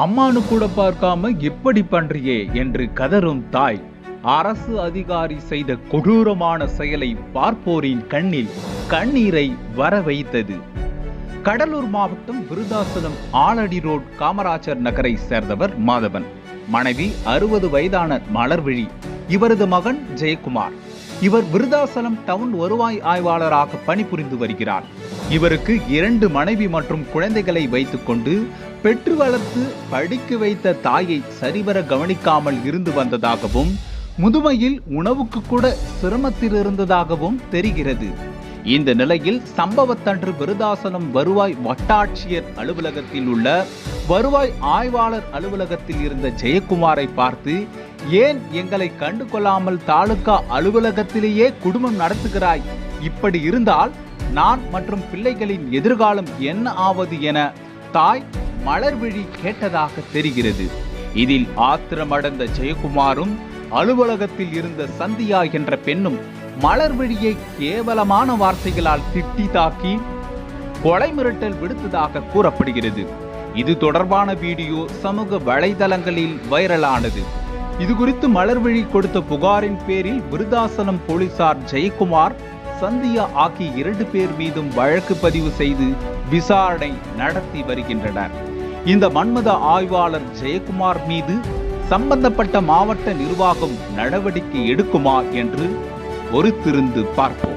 அம்மானு கூட பார்க்காம எப்படி பண்றியே என்று கதறும் தாய். அரசு அதிகாரி செய்த கொடூரமான செயலை பார்ப்போரின் கண்ணில் கண்ணீரை வர வைத்தது கடலூர் மாவட்டம் விருதாசலம் ஆலடி ரோட் காமராஜர் நகரை சேர்ந்தவர் மாதவன். மனைவி அறுபது வயதான மலர்விழி. இவரது மகன் ஜெயக்குமார். இவர் விருதாசலம் டவுன் வருவாய் ஆய்வாளராக பணிபுரிந்து வருகிறார். இவருக்கு இரண்டு மனைவி மற்றும் குழந்தைகளை வைத்துக்கொண்டு பெற்று வளர்த்து படிக்க வைத்த தாயை சரிவர கவனிக்காமல் இருந்து வந்ததாகவும் முதுமையில் உணவுக்கு கூட சிரமத்தில் இருந்ததாகவும் தெரிகிறது. இந்த நிலையில் சம்பவத்தன்று விருதாசனம் வருவாய் வட்டாட்சியர் அலுவலகத்தில் உள்ள வருவாய் ஆய்வாளர் அலுவலகத்தில் இருந்த ஜெயக்குமாரை பார்த்து ஏன் எங்களை கண்டு கொள்ளாமல் தாலுகா அலுவலகத்திலேயே குடும்பம் நடத்துகிறாய்? இப்படி இருந்தால் நான் மற்றும் பிள்ளைகளின் எதிர்காலம் என்ன ஆவது என தாய் மலர்விழி கேட்டதாக தெரிகிறது. இதில் ஆத்திரமடைந்த ஜெயக்குமாரும் அலுவலகத்தில் இருந்த சந்தியா என்ற பெண்ணும் மலர்விழியை கேவலமான வார்த்தைகளால் திட்டி தாக்கி கொலை மிரட்டல் விடுத்ததாக கூறப்படுகிறது. இது தொடர்பான வீடியோ சமூக வலைதளங்களில் வைரலானது. இது குறித்து மலர்விழி கொடுத்த புகாரின் பேரில் விருதாசலம் போலீசார் ஜெயக்குமார் சந்தியா ஆகிய இரண்டு பேர் மீதும் வழக்கு பதிவு செய்து விசாரணை நடத்தி வருகின்றனர். இந்த மன்மத ஆய்வாளர் ஜெயக்குமார் மீது சம்பந்தப்பட்ட மாவட்ட நிர்வாகம் நடவடிக்கை எடுக்குமா என்று பொறுத்திருந்து பார்ப்போம்.